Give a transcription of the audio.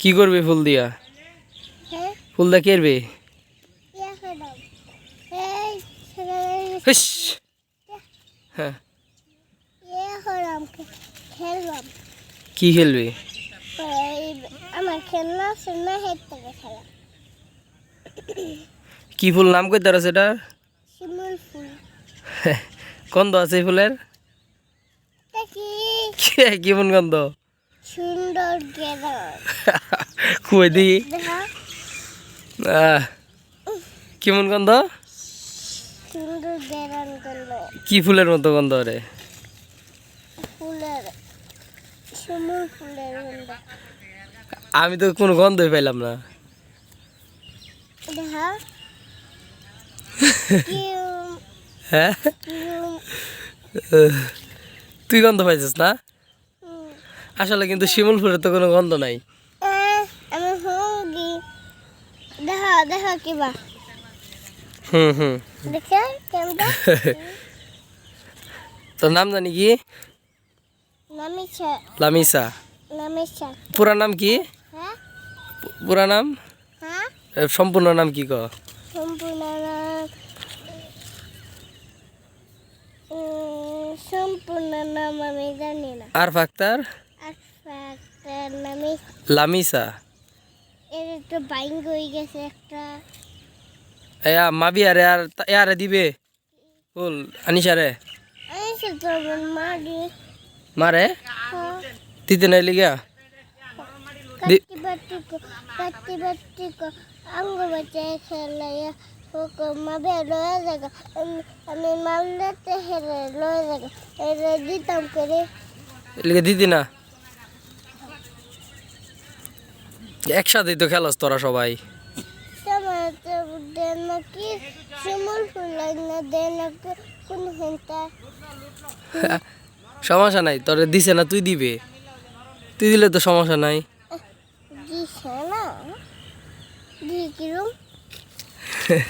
কি করবে ফুল দিয়া ফুল দিয়া কেরবে হ্যাঁ। কি খেলবে? আমার খেলনা আছে হেড থেকে খেলা। কি ফুল নাম কই তারা সেটা? শিমুল ফুল। গন্ধ আছে এই ফুলের? কেমন গন্ধ? সুন্দর গেদার খুঁয়ে দিই কেমন গন্ধ? কি ফুলের মতো গন্ধ রে? ফুলের শিমুল ফুলের গন্ধ। আমি তো কোনো গন্ধই পাইলাম না। হ্যাঁ? তুই গন্ধ পাইছিস না। আসলে কিন্তু শিমুল ফুলের তো কোনো গন্ধ নাই। হুম হুম। তোর নাম জানি কি? লামিসা পুরা নাম কি? হ্যাঁ? পুরা নাম? হ্যাঁ? সম্পূর্ণ নাম কি ক? সম্পূর্ণ নাম। উম, সম্পূর্ণ নাম আমি জানি না। আর ফাক্তার নামে লামিসা। এর একটু বাইং হয়ে গেছে একটা। এয়া মাবি আরে আর তা- আরে দিবে। ফুল আনিসারে আমি শুধু আমার মা দিয়ে মারে? হ্যাঁ, দিতে নাই লিগা? কাটি বাটি কাটি বাটি আঙ্গ বাচ্চা খেলাইয়া হোক মাবে লয়ে জায়গা আমি মারলেতে হেরে লয়ে জায়গা এরে দিতাম করে। লিগে দিদি না। একসাথেই তো খেলাস তোরা সবাই। সমস্যা নাই তোর দিছে না তুই দিবে। তুই দিলে তো সমস্যা নাই। দিছে না?